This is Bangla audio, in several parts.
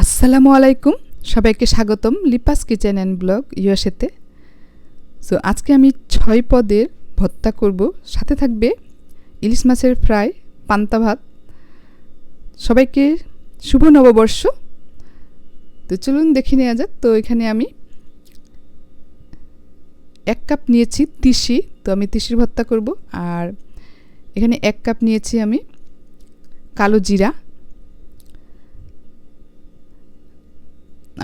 আসসালামু আলাইকুম। সবাইকে স্বাগতম লিপাস কিচেন অ্যান্ড ব্লগ ইউএসএতে। সো আজকে আমি ছয় পদের ভর্তা করব। সাথে থাকবে ইলিশ মাছের ফ্রাই, পান্তা ভাত। সবাইকে শুভ নববর্ষ। তো চলুন দেখে নেওয়া যাক। তো এখানে আমি এক কাপ নিয়েছি তিসি। তো আমি তিসির ভর্তা করব। আর এখানে এক কাপ নিয়েছি আমি কালো জিরা।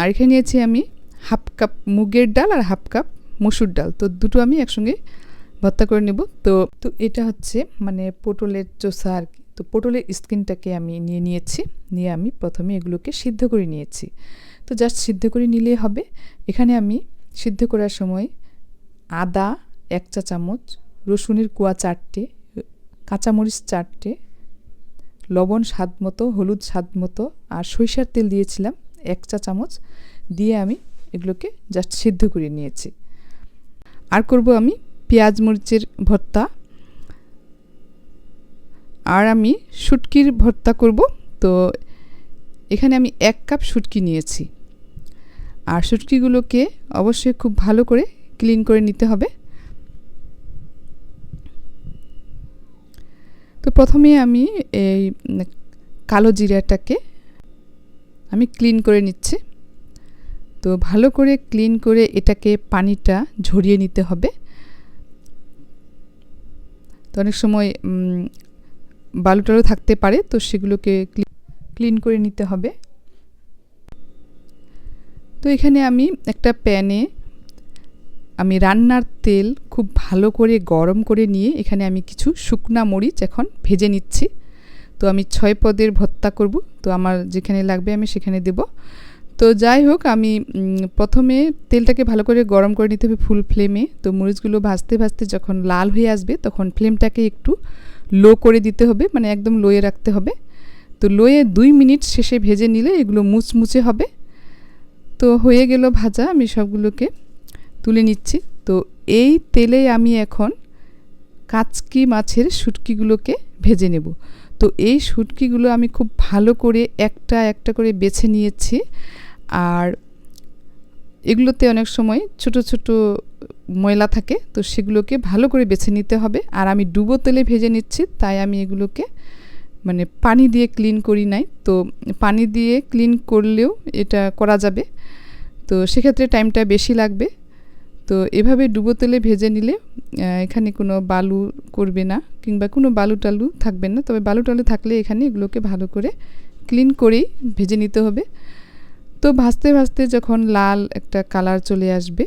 আর এখানে নিয়েছি আমি হাফ কাপ মুগের ডাল আর হাফ কাপ মসুর ডাল। তো দুটো আমি একসঙ্গে ভর্তা করে নেব। তো তো এটা হচ্ছে মানে পটলের চোষা আর কি। তো পটলের স্কিনটাকে আমি নিয়ে নিয়েছি, নিয়ে আমি প্রথমে এগুলোকে সিদ্ধ করে নিয়েছি। তো জাস্ট সিদ্ধ করে নিলেই হবে। এখানে আমি সিদ্ধ করার সময় আদা এক চা চামচ, রসুনের কুয়া চারটে, কাঁচামরিচ চারটে, লবণ স্বাদ মতো, হলুদ স্বাদ মতো আর সরিষার তেল দিয়েছিলাম। এক চা চামচ দিয়ে আমি এগুলোকে জাস্ট সিদ্ধ করে নিয়েছি। আর করব আমি পেঁয়াজ মরিচের ভর্তা। আর আমি শুটকির ভর্তা করব। তো এখানে আমি এক কাপ শুটকি নিয়েছি। আর শুটকিগুলোকে অবশ্যই খুব ভালো করে ক্লিন করে নিতে হবে। তো প্রথমে আমি এই কালো জিরাটাকে আমি ক্লিন করে নিচ্ছি। তো ভালো করে ক্লিন করে এটাকে পানিটা ঝরিয়ে নিতে হবে। তো অনেক সময় বালু টালু থাকতে পারে, তো সেগুলোকে ক্লিন করে নিতে হবে। তো এখানে আমি একটা প্যানে আমি রান্নার তেল খুব ভালো করে গরম করে নিয়ে এখানে আমি কিছু শুকনা মরিচ এখন ভেজে নিচ্ছি। তো আমি ছয় পদের ভর্তা করব, তো আমার যেখানে লাগবে আমি সেখানে দেব। তো যাই হোক, আমি প্রথমে তেলটাকে ভালো করে গরম করে নিতে হবে ফুল ফ্লেমে। তো মরিচগুলো ভাজতে ভাজতে যখন লাল হয়ে আসবে, তখন ফ্লেমটাকে একটু লো করে দিতে হবে মানে একদম লোয়ে রাখতে হবে। তো লোয়ে দুই মিনিট শেষে ভেজে নিলে এগুলো মুচমুচে হবে। তো হয়ে গেল ভাজা, আমি সবগুলোকে তুলে নিচ্ছি। তো এই তেলে আমি এখন কাচকি মাছের শুটকিগুলোকে ভেজে নেব। তো এই শুটকিগুলো আমি খুব ভালো করে একটা একটা করে বেছে নিয়েছি। আর এগুলোতে অনেক সময় ছোট ছোট ময়লা থাকে, তো সেগুলোকে ভালো করে বেছে নিতে হবে। আর আমি ডুবো তেলে ভেজে নিচ্ছি, তাই আমি এগুলোকে মানে পানি দিয়ে ক্লিন করি নাই। তো পানি দিয়ে ক্লিন করলেও এটা করা যাবে। তো সেক্ষেত্রে টাইমটা বেশি লাগবে। তো এভাবে ডুবো তেলে ভেজে নিলে এখানে কোনো বালু করবে না কিংবা কোনো বালু টালু থাকবে না। তবে বালু টালু থাকলে এখানে এগুলোকে ভালো করে ক্লিন করেই ভেজে নিতে হবে। তো ভাজতে ভাজতে যখন লাল একটা কালার চলে আসবে,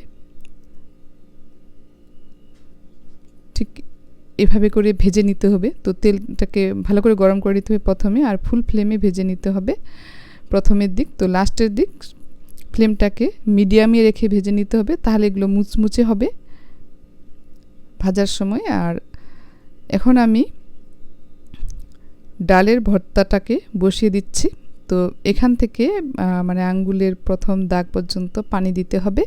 ঠিক এভাবে করে ভেজে নিতে হবে। তো তেলটাকে ভালো করে গরম করে নিতে হবে প্রথমে, আর ফুল ফ্লেমে ভেজে নিতে হবে প্রথমের দিক। তো লাস্টের দিক ফ্লেমটাকে মিডিয়ামে রেখে ভেজে নিতে হবে, তাহলে এগুলো মুচমুচে হবে ভাজার সময়। আর এখন আমি ডালের ভর্তাটাকে বসিয়ে দিচ্ছি। তো এখান থেকে মানে আঙ্গুলের প্রথম দাগ পর্যন্ত পানি দিতে হবে,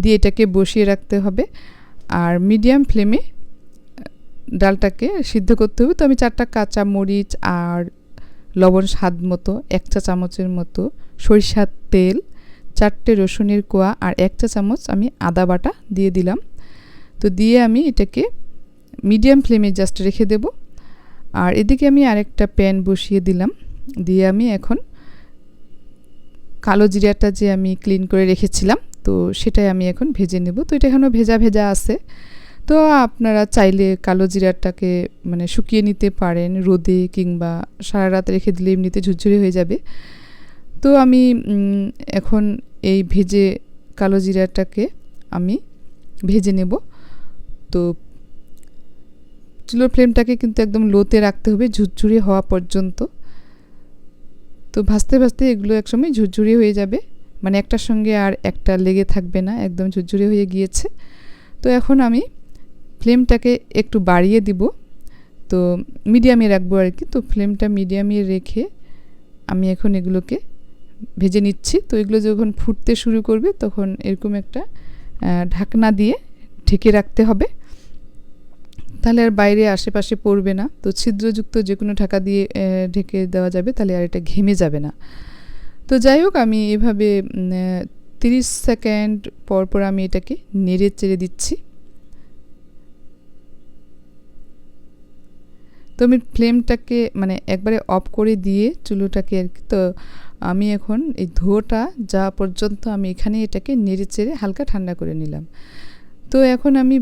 দিয়ে এটাকে বসিয়ে রাখতে হবে। আর মিডিয়াম ফ্লেমে ডালটাকে সিদ্ধ করতে হবে। তো আমি চারটা কাঁচা মরিচ আর লবণ স্বাদ মতো, এক চা চামচের মতো সরিষার তেল চারটে রসুনের কোয়া আর এক চা চামচ আমি আদা বাটা দিয়ে দিলাম। তো দিয়ে আমি এটাকে মিডিয়াম ফ্লেমে জাস্ট রেখে দেব। আর এদিকে আমি আরেকটা প্যান বসিয়ে দিলাম। দিয়ে আমি এখন কালো জিরাটা যে আমি ক্লিন করে রেখেছিলাম, তো সেটাই আমি এখন ভেজে নেব। তো এটা এখনও ভেজা ভেজা আছে। তো আপনারা চাইলে কালো জিরাটাকে মানে শুকিয়ে নিতে পারেন রোদে কিংবা সারা রাত রেখে দিলে এমনিতে ঝুরঝুরে হয়ে যাবে। তো আমি এখন এই ভেজে কালো জিরাটাকে আমি ভেজে নেব। তো চুলোর ফ্লেমটাকে কিন্তু একদম লোতে রাখতে হবে ঝুরঝুরি হওয়া পর্যন্ত। তো ভাজতে ভাজতে এগুলো একসময় ঝুরঝুরি হয়ে যাবে। মানে একটার সঙ্গে আর একটা লেগে থাকবে না, একদম ঝুরঝুরি হয়ে গিয়েছে। তো এখন আমি ফ্লেমটাকে একটু বাড়িয়ে দিব। তো মিডিয়ামে রাখব আর কি। তো ফ্লেমটা মিডিয়ামে রেখে আমি এখন এগুলোকে ভেজে নিচ্ছি। তো এগুলো যখন ফুটতে শুরু করবে, তখন এরকম একটা ঢাকনা দিয়ে ঢেকে রাখতে হবে। তাহলে আর বাইরে আশেপাশে পড়বে না। তো ছিদ্রযুক্ত যে কোনো ঢাকা দিয়ে ঢেকে দেওয়া যাবে, তাহলে আর এটা ঘেমে যাবে না। তো যাই হোক, আমি এভাবে তিরিশ সেকেন্ড পর পর আমি এটাকে নেড়ে চেড়ে দিচ্ছি। তো আমি ফ্লেমটাকে মানে একবারে অফ করে দিয়ে চুলোটাকে আর কি, তো আমি এখন এই ধোঁয়াটা যা পর্যন্ত আমি এখানে এটাকে নেড়ে চেড়ে হালকা ঠান্ডা করে নিলাম। তো এখন আমি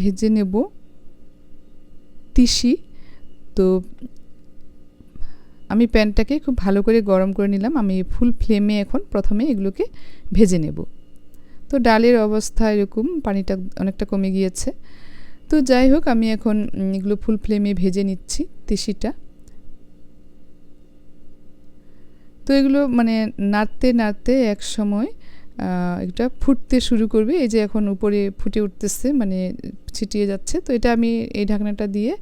ভেজে নেব তিসি। তো আমি প্যানটাকে খুব ভালো করে গরম করে নিলাম। আমি ফুল ফ্লেমে এখন প্রথমে এগুলোকে ভেজে নেব। তো ডালের অবস্থা এরকম, পানিটা অনেকটা কমে গিয়েছে। তো যাই হোক, আমি এখন এগুলো ফুল ফ্লেমে ভেজে নিচ্ছি তিসিটা। তো এগুলো মানে নাড়তে নাড়তে এক সময় এটা ফুটতে শুরু করবে। এই যে এখন উপরে ফুটে উঠতেছে মানে ছিটিয়ে যাচ্ছে। তো এটা আমি এই ঢাকনাটা দিয়ে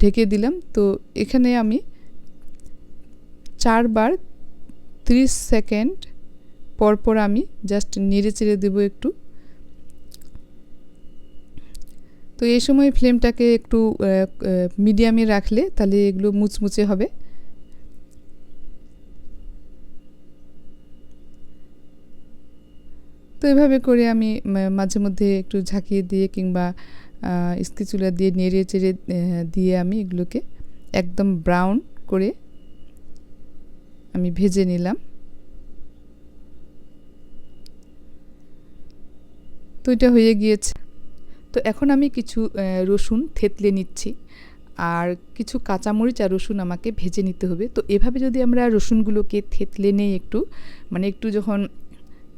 ঢেকে দিলাম। তো এখানে আমি চারবার ত্রিশ সেকেন্ড পরপর আমি জাস্ট নেড়ে চেড়ে দেবো একটু। তো এই সময় ফ্লেমটাকে একটু মিডিয়ামে রাখলে তাহলে এগুলো মুচমুচে হবে। তো এভাবে করে আমি মাঝে মধ্যে একটু ঝাঁকিয়ে দিয়ে কিংবা ইস্কি চুলা দিয়ে নেড়ে চেড়ে দিয়ে আমি এগুলোকে একদম ব্রাউন করে আমি ভেজে নিলাম। তো এটা হয়ে গিয়েছে। তো এখন আমি কিছু রসুন থেতলে নিচ্ছি। আর কিছু কাঁচামরিচ আর রসুন আমাকে ভেজে নিতে হবে। তো এভাবে যদি আমরা রসুনগুলোকে থেতলে নেই একটু মানে একটু যখন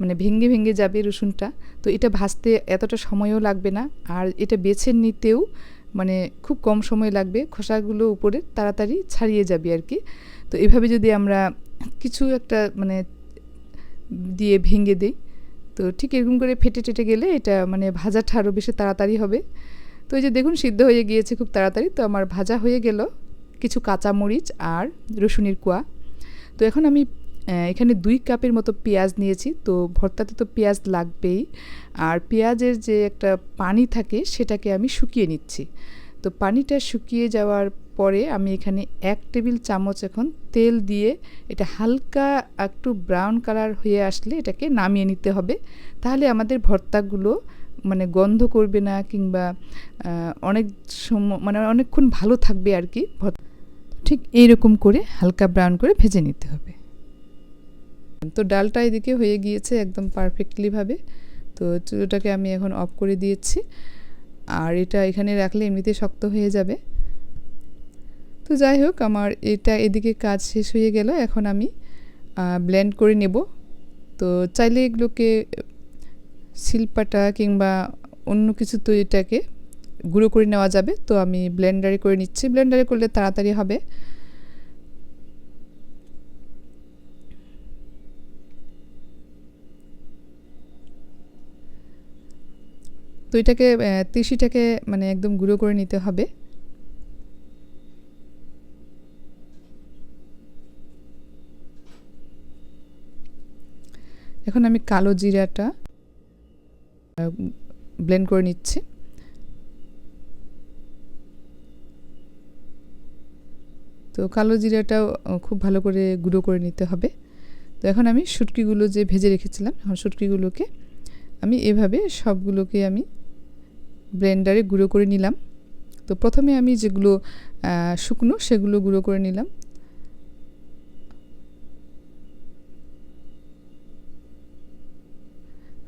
মানে ভেঙে ভেঙে যাবে রসুনটা। তো এটা ভাজতে এতটা সময়ও লাগবে না। আর এটা বেছে নিতেও মানে খুব কম সময় লাগবে। খোসাগুলো উপরে তাড়াতাড়ি ছাড়িয়ে যাবে আর কি তো এভাবে যদি আমরা কিছু একটা মানে দিয়ে ভেঙে দিই, তো ঠিক এরকম করে ফেটে টেটে গেলে এটা মানে ভাজাটা আরও বেশি তাড়াতাড়ি হবে। তো এই যে দেখুন, সিদ্ধ হয়ে গিয়েছে খুব তাড়াতাড়ি। তো আমার ভাজা হয়ে গেল কিছু কাঁচা মরিচ আর রসুনের কুয়া। তো এখন আমি এখানে দুই কাপের মতো পেঁয়াজ নিয়েছি, তো ভর্তাতে তো পেঁয়াজ লাগবেই। আর পেঁয়াজের যে একটা পানি থাকে, সেটাকে আমি শুকিয়ে নিচ্ছি। তো পানিটা শুকিয়ে যাওয়ার পরে আমি এখানে এক টেবিল চামচ এখন তেল দিয়ে এটা হালকা একটু ব্রাউন কালার হয়ে আসলে এটাকে নামিয়ে নিতে হবে। তাহলে আমাদের ভর্তাগুলো মানে গন্ধ করবে না কিংবা অনেক সময় মানে অনেকক্ষণ ভালো থাকবে আর কি। ঠিক এইরকম করে হালকা ব্রাউন করে ভেজে নিতে হবে। তো ডালটা এদিকে হয়ে গিয়েছে একদম পারফেক্টলিভাবে তো চুলোটাকে আমি এখন অফ করে দিয়েছি। আর এটা এখানে রাখলে এমনিতে শক্ত হয়ে যাবে। তো যাই হোক, আমার এটা এদিকে কাজ শেষ হয়ে গেল। এখন আমি ব্লেন্ড করে নেব। তো চাইলে এগুলোকে, শিল্পাটা কিংবা অন্য কিছু তো এটাকে গুঁড়ো করে নেওয়া যাবে। তো আমি ব্লেন্ডারে করে নিচ্ছি। ব্লেন্ডারে করলে তাড়াতাড়ি হবে। তো এটাকে তিসিটাকে মানে একদম গুঁড়ো করে নিতে হবে। এখন আমি কালো জিরাটা ব্লেন্ড করে নিচ্ছি। তো কালো জিরাটাও খুব ভালো করে গুঁড়ো করে নিতে হবে। তো এখন আমি শুটকিগুলো যে ভেজে রেখেছিলাম, এখন শুটকিগুলোকে আমি এভাবে সবগুলোকে আমি ব্লেন্ডারে গুঁড়ো করে নিলাম। তো প্রথমে আমি যেগুলো শুকনো সেগুলো গুঁড়ো করে নিলাম।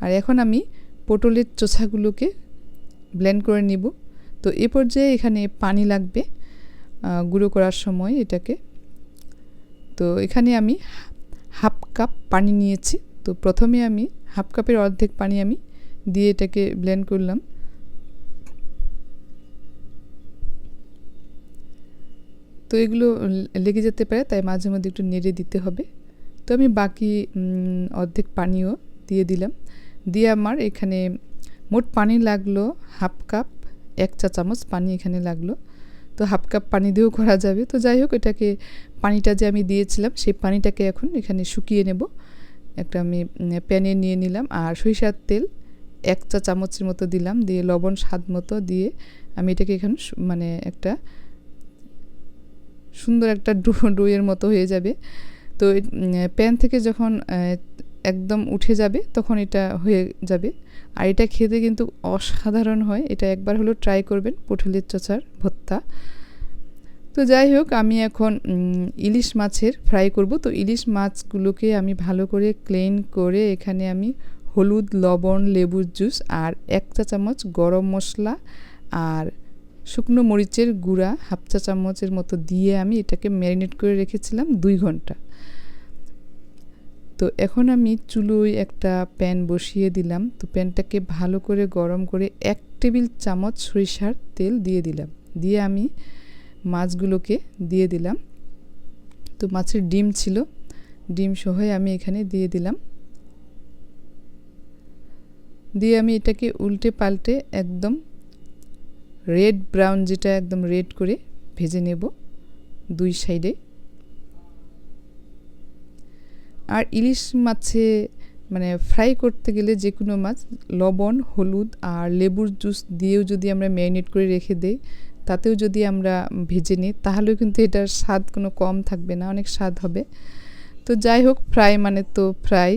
আর এখন আমি পটলের চোছাগুলোকে ব্লেন্ড করে নিব। তো এ পর্যায়ে এখানে পানি লাগবে গুঁড়ো করার সময় এটাকে। তো এখানে আমি হাফ কাপ পানি নিয়েছি। তো প্রথমে আমি হাফ কাপের অর্ধেক পানি আমি দিয়ে এটাকে ব্লেন্ড করলাম। তো এগুলো লেগে যেতে পারে, তাই মাঝে মধ্যে একটু নেড়ে দিতে হবে। তো আমি বাকি অর্ধেক পানিও দিয়ে দিলাম। দিয়ে আমার এখানে মোট পানি লাগল হাফ কাপ, এক চা চামচ পানি এখানে লাগল। তো হাফ কাপ পানি দিয়েও করা যাবে। তো যাই হোক, এটাকে পানিটা যে আমি দিয়েছিলাম, সেই পানিটাকে এখন এখানে শুকিয়ে নেব। একটা আমি প্যানে নিয়ে নিলাম আর সরিষার তেল এক চা চামচের মতো দিলাম। দিয়ে লবণ স্বাদ মতো দিয়ে আমি এটাকে এখানে মানে একটা সুন্দর একটা ডু, ডুয়ের মতো হয়ে যাবে। তো প্যান থেকে যখন একদম উঠে যাবে, তখন এটা হয়ে যাবে। আর এটা খেতে কিন্তু অসাধারণ হয়। এটা একবার হলো ট্রাই করবেন, পটলের চচার ভত্তা তো যাই হোক, আমি এখন ইলিশ মাছের ফ্রাই করব। তো ইলিশ মাছগুলোকে আমি ভালো করে ক্লিন করে এখানে আমি হলুদ, লবণ, লেবুর জুস আর এক চা চামচ গরম মশলা আর শুকনো মরিচের গুঁড়া হাফ চা চামচের মতো দিয়ে আমি এটাকে ম্যারিনেট করে রেখেছিলাম দুই ঘণ্টা। তো এখন আমি চুলোয় একটা প্যান বসিয়ে দিলাম। তো প্যানটাকে ভালো করে গরম করে এক টেবিল চামচ সরিষার তেল দিয়ে দিলাম। দিয়ে আমি মাছগুলোকে দিয়ে দিলাম। তো মাছের ডিম ছিল, ডিম সহই আমি এখানে দিয়ে দিলাম। দিয়ে আমি এটাকে উল্টে পাল্টে একদম রেড ব্রাউন যেটা একদম রেড করে ভেজে নেব দুই সাইডে আর ইলিশ মাছে মানে ফ্রাই করতে গেলে যে কোনো মাছ, লবণ, হলুদ আর লেবুর জুস দিয়েও যদি আমরা ম্যারিনেট করে রেখে দেই, তাতেও যদি আমরা ভেজে নিই, তাহলেও কিন্তু এটার স্বাদ কোনো কম থাকবে না, অনেক স্বাদ হবে। তো যাই হোক ফ্রাই মানে তো ফ্রাই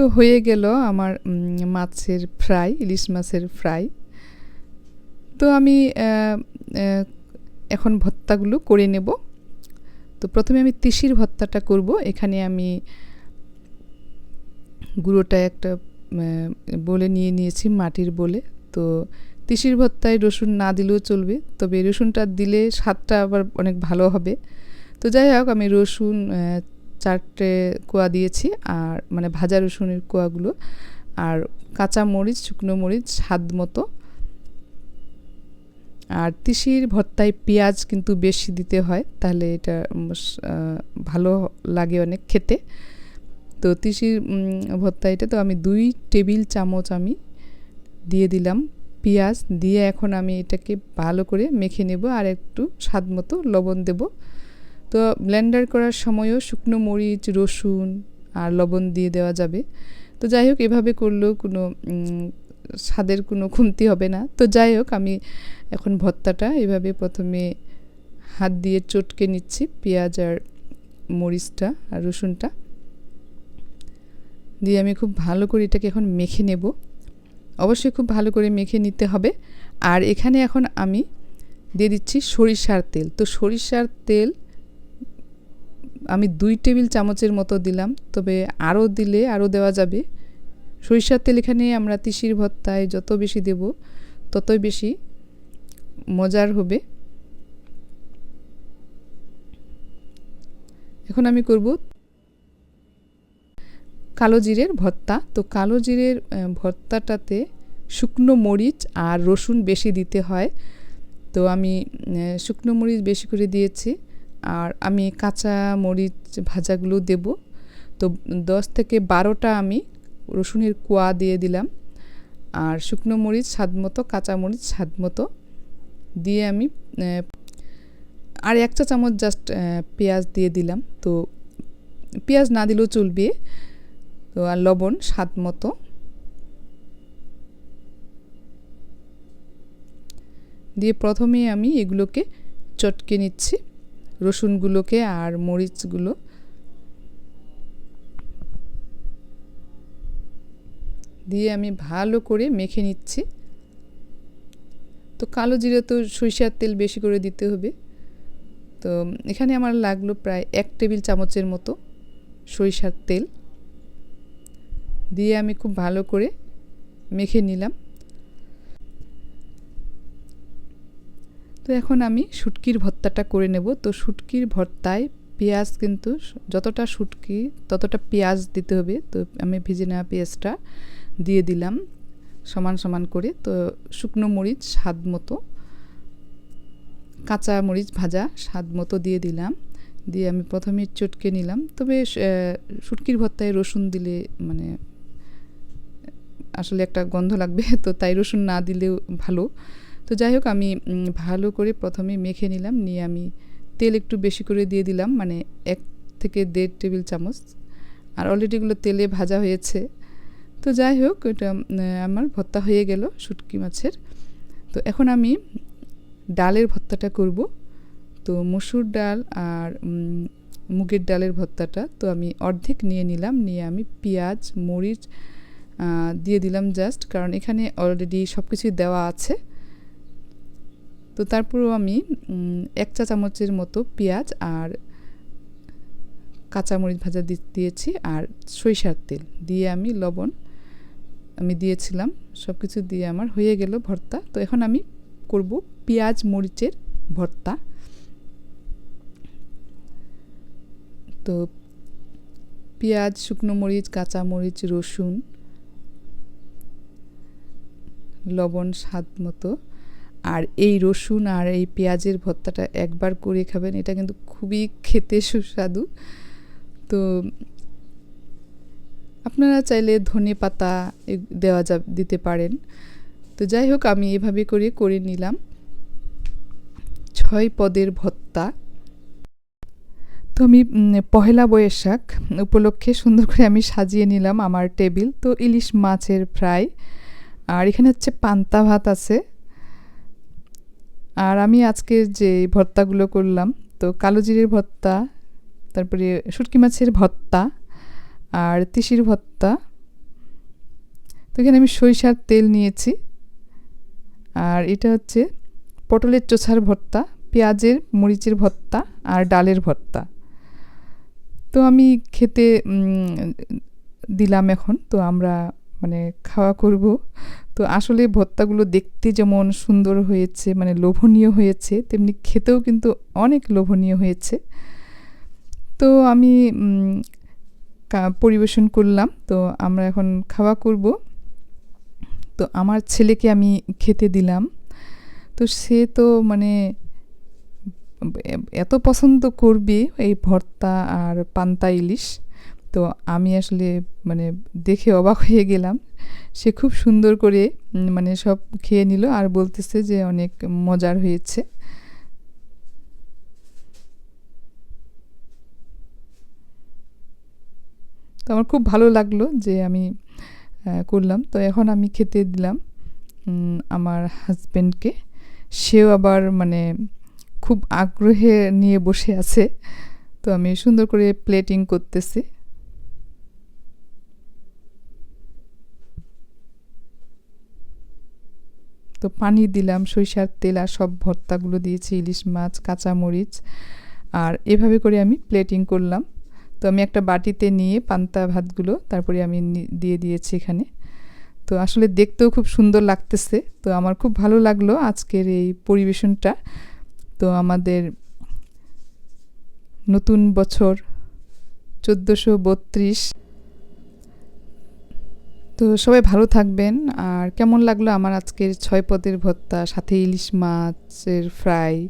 তো হয়ে গেল আমার মাছের ফ্রাই, ইলিশ মাছের ফ্রাই। তো আমি এখন ভত্তাগুলো করে নেব। তো প্রথমে আমি তিসির ভত্তাটা করব। এখানে আমি গুঁড়োটা একটা বলে নিয়ে নিয়েছি, মাটির বলে। তো তিসির ভত্তায় রসুন না দিলেও চলবে, তবে রসুনটা দিলে স্বাদটা আবার অনেক ভালো হবে। তো যাই হোক, আমি রসুন চারটে কোয়া দিয়েছি আর মানে ভাজা রসুনের কোয়াগুলো আর কাঁচা মরিচ, শুকনো মরিচ, স্বাদ মতো। আর তিসির ভর্তায় পেঁয়াজ কিন্তু বেশি দিতে হয়, তাহলে এটা ভালো লাগে অনেক খেতে। তো তিসির ভর্তা এটা তো আমি দুই টেবিল চামচ আমি দিয়ে দিলাম পেঁয়াজ, দিয়ে এখন আমি এটাকে ভালো করে মেখে নেব আর একটু স্বাদ মতো লবণ দেব। তো ব্লেন্ডার করার সময়ও শুকনো মরিচ, রসুন আর লবণ দিয়ে দেওয়া যাবে। তো যাই হোক, এভাবে করলেও কোনো স্বাদের কোনো কমতি হবে না। তো যাই হোক, আমি এখন ভর্তাটা এভাবে প্রথমে হাত দিয়ে চটকে নিচ্ছি পেঁয়াজ আর মরিচটা আর রসুনটা। দিয়ে আমি খুব ভালো করে এটাকে এখন মেখে নেব। অবশ্যই খুব ভালো করে মেখে নিতে হবে। আর এখানে এখন আমি দিয়ে দিচ্ছি সরিষার তেল। তো সরিষার তেল আমি দুই টেবিল চামচের মতো দিলাম, তবে আরও দিলে আরও দেওয়া যাবে। সরিষার তেল এখানে আমরা তিসির ভত্তায় যত বেশি দেব, ততই বেশি মজার হবে। এখন আমি করব কালো জিরের ভর্তা। তো কালো জিরের ভর্তাটাতে শুকনো মরিচ আর রসুন বেশি দিতে হয়। তো আমি শুকনো মরিচ বেশি করে দিয়েছি। আর আমি কাঁচা মরিচ ভাজাগুলো দেব। তো দশ থেকে বারোটা আমি রসুনের কোয়া দিয়ে দিলাম। আর শুকনো মরিচ স্বাদ মতো, কাঁচা মরিচ স্বাদ মতো দিয়ে আমি আর এক চা চামচ জাস্ট পেঁয়াজ দিয়ে দিলাম। তো পেঁয়াজ না দিলেও চলবে। তো আর লবণ স্বাদ মতো। দিয়ে প্রথমে আমি এগুলোকে চটকে নিচ্ছি। রসুনগুলোকে আর মরিচগুলো। দিয়ে আমি ভালো করে মেখে নিচ্ছি। তো কালো জিরে তো সরিষার তেল বেশি করে দিতে হবে। তো এখানে আমার লাগল প্রায় এক টেবিল চামচের মতো সরিষার তেল। দিয়ে আমি খুব ভালো করে মেখে নিলাম। তো এখন আমি শুটকির ভর্তাটা করে নেব। তো শুটকির ভর্তায় পেঁয়াজ কিন্তু যতটা শুটকি, ততটা পেঁয়াজ দিতে হবে। তো আমি ভেজে নেওয়া পেঁয়াজটা দিয়ে দিলাম সমান সমান করে। তো শুকনো মরিচ স্বাদ মতো, কাঁচা মরিচ ভাজা স্বাদ মতো দিয়ে দিলাম। দিয়ে আমি প্রথমে চটকে নিলাম। তবে শুটকির ভর্তায় রসুন দিলে মানে আসলে একটা গন্ধ লাগবে। তো তাই রসুন না দিলেও ভালো। তো যাই হোক আমি ভালো করে প্রথমে মেখে নিলাম, নিয়ে আমি তেল একটু বেশি করে দিয়ে দিলাম মানে এক থেকে দেড় টেবিল চামচ। আর অলরেডি এগুলো তেলে ভাজা হয়েছে। তো যাই হোক এটা আমার ভর্তা হয়ে গেল শুটকি মাছের। তো এখন আমি ডালের ভর্তাটা করব। তো মসুর ডাল আর মুগের ডালের ভর্তাটা, তো আমি অর্ধেক নিয়ে নিলাম, নিয়ে আমি পেঁয়াজ, মরিচ দিয়ে দিলাম জাস্ট কারণ এখানে অলরেডি সব কিছুই দেওয়া আছে। তো তারপরেও আমি এক চা চামচের মতো পেঁয়াজ আর কাঁচামরিচ ভাজা দিয়েছি আর সরিষার তেল। দিয়ে আমি লবণ আমি দিয়েছিলাম সব কিছু দিয়ে আমার হয়ে গেল ভর্তা। তো এখন আমি করব পেঁয়াজ মরিচের ভর্তা। তো পেঁয়াজ, শুকনো মরিচ, কাঁচা মরিচ, রসুন, লবণ, স্বাদ মতো আর এই রসুন আর এই পেঁয়াজের ভর্তাটা একবার করে খাবেন, এটা কিন্তু খুবই খেতে সুস্বাদু। তো আপনারা চাইলে ধনে পাতা দেওয়া যা দিতে পারেন। তো যাই হোক, আমি এভাবে করে করে নিলাম। ছয় পদের ভত্তা তো আমি পহেলা বৈশাখ উপলক্ষে সুন্দর করে আমি সাজিয়ে নিলাম আমার টেবিল। তো ইলিশ মাছের ফ্রাই। আর এখানে হচ্ছে পান্তা ভাত আছে। আর আমি আজকে যে ভর্তাগুলো করলাম, তো কালো জিরের ভর্তা, তারপরে শুটকি মাছের ভর্তা আর তিসির ভর্তা। তো এখানে আমি সরিষার তেল নিয়েছি। আর এটা হচ্ছে পটলের চোছার ভর্তা, পেঁয়াজের মরিচের ভর্তা আর ডালের ভর্তা। তো আমি খেতে দিলাম এখন, তো আমরা মানে খাওয়া করব। তো আসলে ভর্তাগুলো দেখতে যেমন সুন্দর হয়েছে মানে লোভনীয় হয়েছে, তেমনি খেতেও কিন্তু অনেক লোভনীয় হয়েছে। তো আমি পরিবেশন করলাম। তো আমরা এখন খাওয়া করব। তো আমার ছেলেকে আমি খেতে দিলাম। তো সে তো মানে এত পছন্দ করবে এই ভর্তা আর পান্তা ইলিশ। তো আমি আসলে মানে দেখে অবাক হয়ে গেলাম। সে খুব সুন্দর করে মানে সব খেয়ে নিল আর বলতেছে যে অনেক মজার হয়েছে। তো আমার খুব ভালো লাগল যে আমি করলাম। তো এখন আমি খেতে দিলাম আমার হাজব্যান্ডকে সেও আবার মানে খুব আগ্রহে নিয়ে বসে আছে। তো আমি সুন্দর করে প্লেটিং করতেছি। তো পানি দিলাম, সরিষার তেল আর সব ভর্তাগুলো দিয়েছি, ইলিশ মাছ, কাঁচামরিচ। আর এভাবে করে আমি প্লেটিং করলাম। তো আমি একটা বাটিতে নিয়ে পান্তা ভাতগুলো তারপরে আমি দিয়ে দিয়েছি এখানে। তো আসলে দেখতেও খুব সুন্দর লাগতেছে। তো আমার খুব ভালো লাগল আজকের এই পরিবেশনটা। তো আমাদের নতুন বছর চোদ্দোশো বত্রিশ তো সবাই ভালো থাকবেন। আর কেমন লাগল আমার আজকের ছয় পদের ভর্তা? সাথে ইলিশ মাছের ফ্রাই,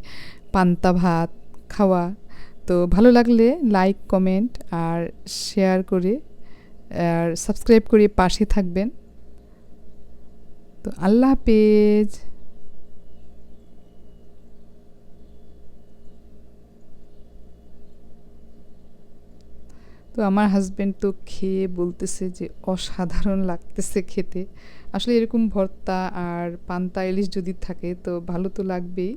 পান্তা ভাত, খাওয়া। তো ভালো লাগলে লাইক, কমেন্ট আর শেয়ার করে, আর সাবস্ক্রাইব করে পাশে থাকবেন। তো আল্লাহ হাফেজ। তো আমার হাজব্যান্ড তো খেয়ে বলতেছে যে অসাধারণ লাগতেছে খেতে। আসলে এরকম ভর্তা আর পান্তা ইলিশ যদি থাকে তো ভালো তো লাগবেই।